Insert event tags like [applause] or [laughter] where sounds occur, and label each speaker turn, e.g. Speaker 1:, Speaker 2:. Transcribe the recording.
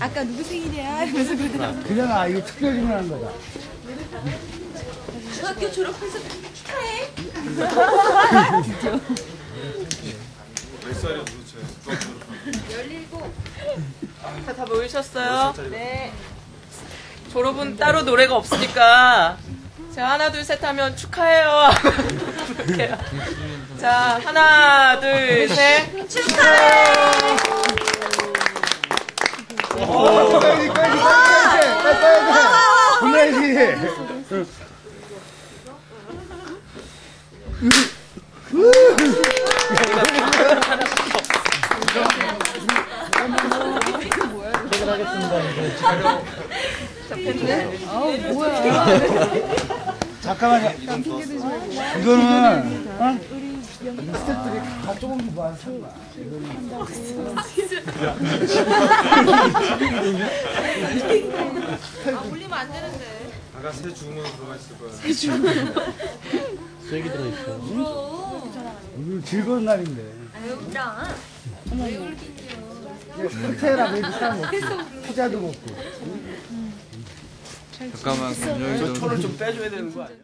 Speaker 1: 아까 누구 생일이야? 이러면서 그러더라고.
Speaker 2: 그잖아 이거 특별 주문하는 거다.
Speaker 1: 중학교 졸업해서 축하해.
Speaker 3: 몇 살이야 도대체?
Speaker 4: 다, 다 모이셨어요? 네. 졸업은 따로 노래가 없으니까 자 하나 둘 셋 하면 축하해요. [laughs] 자 하나 둘 셋.
Speaker 2: 꺼야지 꺼야지 꺼야지. 잠깐만요. 이거는 어? 스태프들이 다 조금 뭐안 산 거야.
Speaker 3: 아까 새 주문 들어가 있을 거야.
Speaker 2: 오늘 즐거운 날인데. 호텔이라 메이비 사람 먹고 피자도 먹고.
Speaker 3: 잠깐만, 여기
Speaker 5: 저 초를 좀 빼줘야 되는 거 아니야?